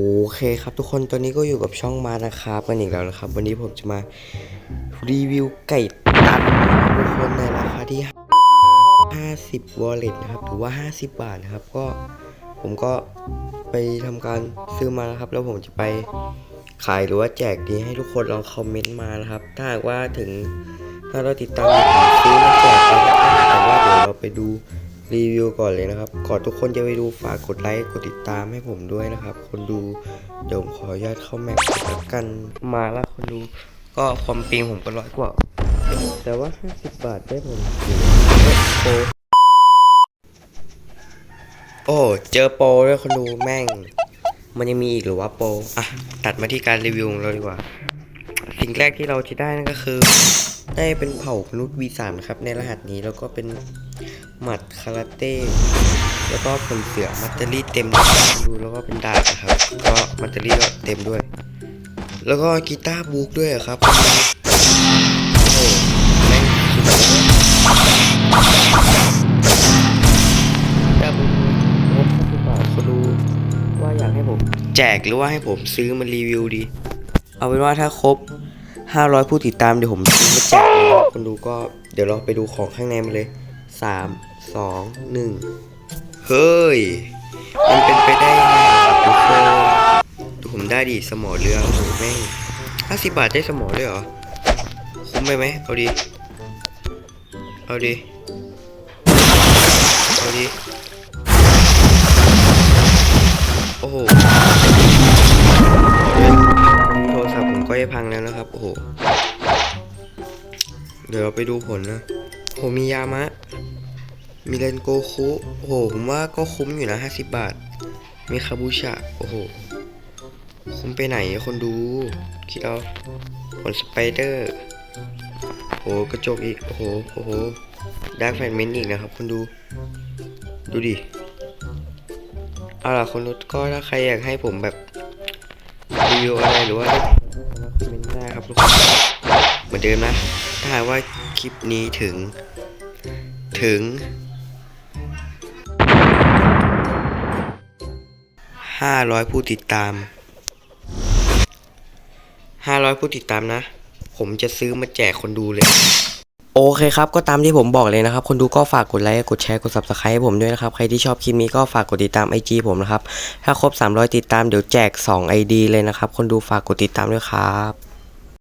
โอเคครับทุกคนตอนนี้ก็อยู่กับช่องมานะครับกันอีกแล้วนะครับ วันนี้ผมจะมารีวิวไก่ตันทุกคนในราคาที่ 50 wallet นะครับหรือว่า 50 บาทนะครับ ก็ผมก็ไปทำการซื้อมานะครับ แล้วผมจะไปขายหรือว่าแจกดีให้ทุกคนลองคอมเมนต์มานะครับ ถ้าหากว่าถึงถ้าเราติดตามผมซื้อมาแจกนะครับแต่ว่าเดี๋ยวเราไปดู รีวิวก่อนเลยนะครับ ก่อนทุกคนจะไปดูฝากกดไลค์ กดติดตามให้ผมด้วยนะครับ คนดู เดี๋ยวผมขออนุญาตเข้าแมปแล้วกัน มาแล้วคนดู ก็ความปิงผมก็ร้อยกว่า แต่ว่า 50 บาทได้ผมถือว่าโปโอ้ เจอโปรด้วยคนดูแม่ง มันยังมีอีกหรือว่าโปรอะ ตัดมาที่การรีวิวของเราดีกว่า สิ่งแรกที่เราจะได้นั่นก็คือ ได้เป็นเผ่ามนุษย์ V3 นครับ ในรหัสนี้แล้วก็เป็น หมัดคาราเต้แล้วก็ผลเสือมัตเตอรี่เต็มนะครับดูแล้วก็เป็นดาบนะครับ ก็มัตเตอรี่ก็เต็มด้วย แล้วก็กีตาร์บุ๊กด้วยครับโอ้แม่งสุดยอดดับเบิลงบ50บาทเขาดูว่าอยากให้ผม แจกหรือว่าให้ผมซื้อมารีวิวดี เอาเป็นว่าถ้าครบ 500 ผู้ติดตามเดี๋ยวผมซื้อมาแจกเลยนะคนดูก็เดี๋ยวเราไปดูของข้างในมันเลย 3 2 1เฮ้ย มันเป็นไปได้ไงครับทุกคนดูผมได้ดิสมอเรือโอ้แม่ง50บาทได้สมอเลยเหรอ คุ้มไปไหมเอาดี เอาดี เอาดี โอ้โหโทรศัพท์ผมก็จะพังแล้วนะครับ โอ้โห เดี๋ยวเราไปดูผลนะโหมียามะ มีเลนโกคุโอ้โหผมว่าก็คุ้มอยู่นะ50บาท มีคาบูชะโอ้โห คุ้มไปไหนคนดู คิดเอาผลสไปเดอร์โอ้โหกระจกอีก โอ้โหโอ้โหดาร์กแฟนเมนอีกนะครับคนดู ดูดิเอาล่ะคนดูก็ถ้าใครอยากให้ผมแบบรีวิวอะไรหรือว่าคอมเมนต์ได้ครับทุกคนเหมือนเดิมนะ ถ้าหากว่าคลิปนี้ถึงถึง 500 ผู้ติดตาม 500 ผู้ติดตามนะ ผมจะซื้อมาแจกคนดูเลย โอเคครับ ก็ตามที่ผมบอกเลยนะครับ คนดูก็ฝากกดไลค์กดแชร์กด subscribe ให้ผมด้วยนะครับ ใครที่ชอบคลิปนี้ก็ฝากกดติดตาม IG ผมนะครับ ถ้าครบ 300 ติดตามเดี๋ยวแจก 2 ID เลยนะครับ คนดูฝากกดติดตามด้วยครับ